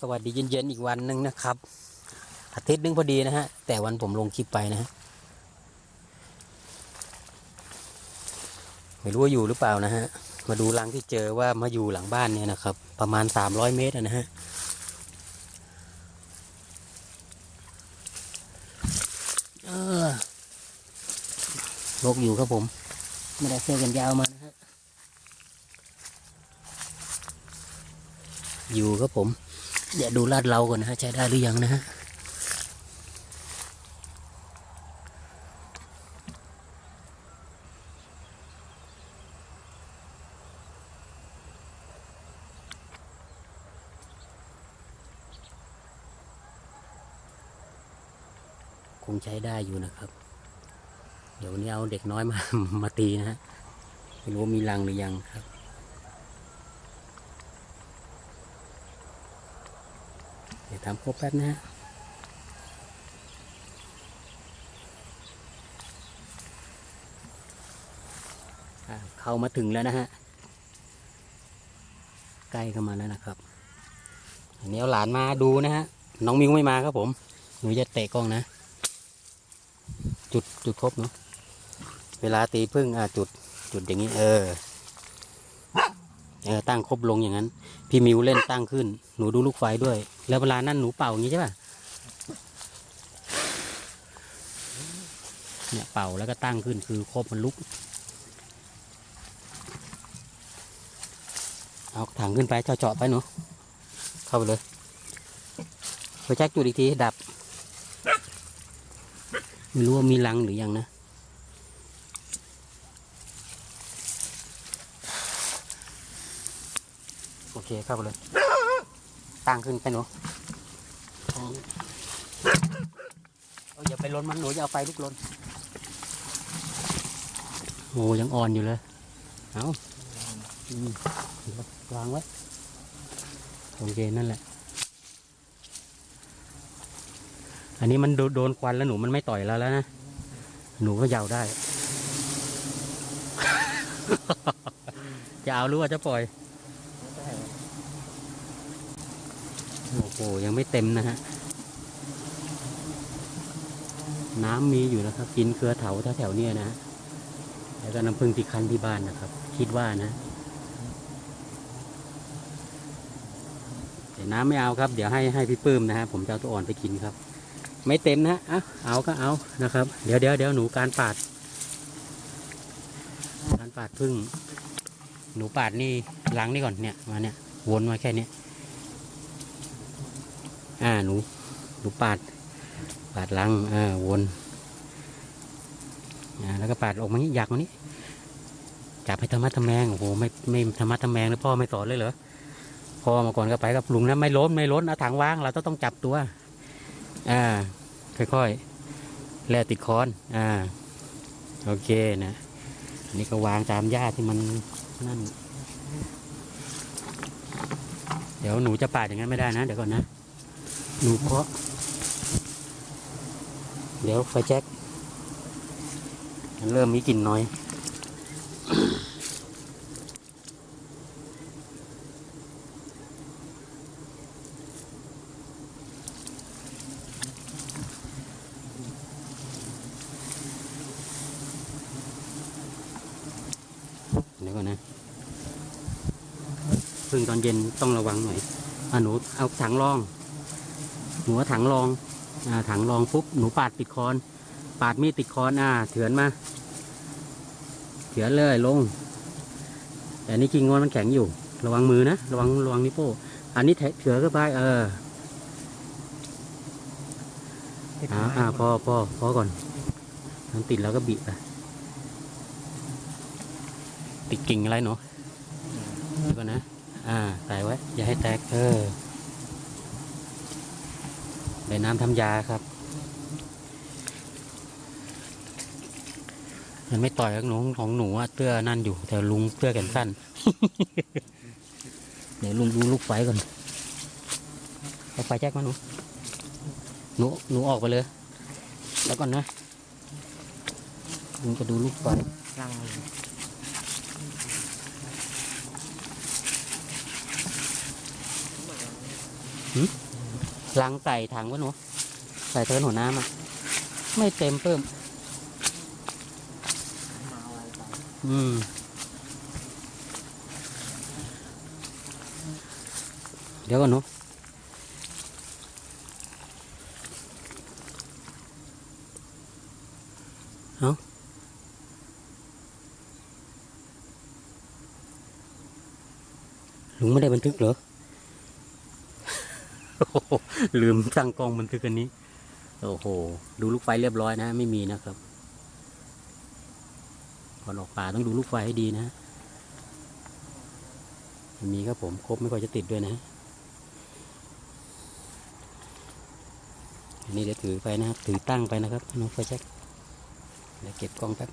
สวัสดีเย็นๆอีกวันหนึ่งนะครับ อาทิตย์หนึงพอดีนะฮะ แต่วันผมลงคลิปไปนะฮะไม่รู้ว่าอยู่หรือเปล่านะฮะ มาดูรังที่เจอว่ามาอยู่หลังบ้านเนี่ยนะครับ ประมาณ 300 เมตรนะฮะออลกอยู่ครับผม ไม่ได้เสื้อกันยาวมานะฮะอยู่ครับผม เดี๋ยวดูลาดเราก่อนนะฮะใช้ได้หรือยังนะฮะคงใช้ได้อยู่นะครับ เดี๋ยววันนี้เอาเด็กน้อยมามาตีนะฮะไม่รู้มีรังหรือยังครับ เดี๋ยวทำครบแป๊บนะฮะเข้ามาถึงแล้วนะฮะ ใกล้เข้ามาแล้วนะครับอันนี้เอาหลานมาดูนะฮะ น้องมิวไม่มาครับผม หนูจะเตะกล้องนะ จุดจุดครบเนาะ เวลาตีพึ่งอะจุดจุดอย่างนี้ เออ เออตั้งครบลงอย่างนั้น พี่มิวเล่นตั้งขึ้น หนูดูลูกไฟด้วย แล้วเวลานั่นหนูเป่าอย่างนี้ใช่ป่ะเนี่ยเป่าแล้วก็ตั้งขึ้นคือครบมันลุก เอาถังขึ้นไปเจาะเจาะไปหนูเข้าไปเลยไปแจ็คจุดอีกทีดับ ไม่รู้ว่ามีรังหรือยังนะ โอ เคเข้าไปเลยตั้งขึ้นไปหนูอย่าไปล้นมันหนูอย่าเอาไฟลุกล้นโอ้ยังอ่อนอยู่เลย เอาวางไว้ โอเค นั่นแหละ อันนี้มันโดโดนควันแล้วหนูมันไม่ต่อยแล้วแล้วนะ หนูก็ยาวได้ จะเอาหรือว่าจะปล่อย โอ้โห ยังไม่เต็มนะฮะ น้ำมีอยู่นะครับ กินเครือเถาแถวๆเนี้ยนะแล้วก็น้ำผึ้งที่คั้นที่บ้านนะครับ คิดว่านะแต่น้ำไม่เอาครับ เดี๋ยวให้ให้พี่ปื้มนะฮะผมจะเอาตัวอ่อนไปกินครับ ไม่เต็มนะฮะเอาก็เอานะครับ เดี๋ยวเดี๋ยวเดี๋ยวหนูการปาด การปาดพึ่ง หนูปาดนี่ล้างนี่ก่อนเนี่ยมาเนี่ยวนมาแค่เนี้ย อ่าหนูหนูปาด ปาดลังอ่าวนอ่าแล้วก็ปาดออกมานี้อยากมานี้จับให้ธรรมะทำแมงโอ้โหไม่ไม่ธรรมะทำแมงเลยพ่อไม่สอนเลยเหรอพ่อมาก่อนก็ไปกับลุงนะไม่ล้นไม่ล้นเอาถังว่างเราต้องต้องจับตัว อ่า ค่อยๆแล่ติดคอนอ่าโอเคนะอันนี้ก็วางตามหญ้าที่มันนั่น เดี๋ยวหนูจะปาดอย่างนั้นไม่ได้นะ เดี๋ยวก่อนนะ หนูเคาะ เดี๋ยวไฟแจ็คเริ่มมีกลิ่นน้อย เดี๋ยวก่อนนะพึ่งตอนเย็นต้องระวังหน่อยอหนูเอาถังรอง หนูเอาถังรองอ่าถังรองปุ๊บหนูปาดติดคอน ปาดมีดติดคอนอ่า เถือนมาเถือนเลยลง แต่นี่กิ่งงอนมันแข็งอยู่ ระวังมือนะระวังระวังนิ้วโป้อันนี้แถเถือก็ไปเอออ่าอ่าพอพอพอก่อนมันติดแล้วก็บีบไปติดกิ่งอะไรเนาะเดี๋ยวก่อนนะ อ่าใส่ไว้ อย่าให้แตก เออ ใส่น้ำทำยาครับ มันไม่ต่อยของหนูของหนูอะเตื้อนั่นอยู่ แต่ลุงเตื้อแขนสั้น เดี๋ยวลุงดูลูกไฟก่อนเอาไฟแจ็คมาหนู หนูหนูออกไปเลย แล้วก่อนนะ ลุงจะดูลูกไฟรังหืม ลังใส่ถังวะหนูใส่เทินหัวน้ำอะ ไม่เต็มเพิ่ม อืม เดี๋ยวก่อนหนูเอาลุงไม่ได้บันทึกเหรอโอ้โห ลืมตั้งกล้องบันทึกอันนี้ โอ้โห ดูลูกไฟเรียบร้อยนะ ไม่มีนะครับก่อนออกป่าต้องดูลูกไฟให้ดีนะมีครับผมครบไม่ค่อยจะติดด้วยนะ อันนี้เดี๋ยวถือไปนะครับ ถือตั้งไปนะครับน้องไฟแช็กเดี๋ยวเก็บกล้องแป๊บ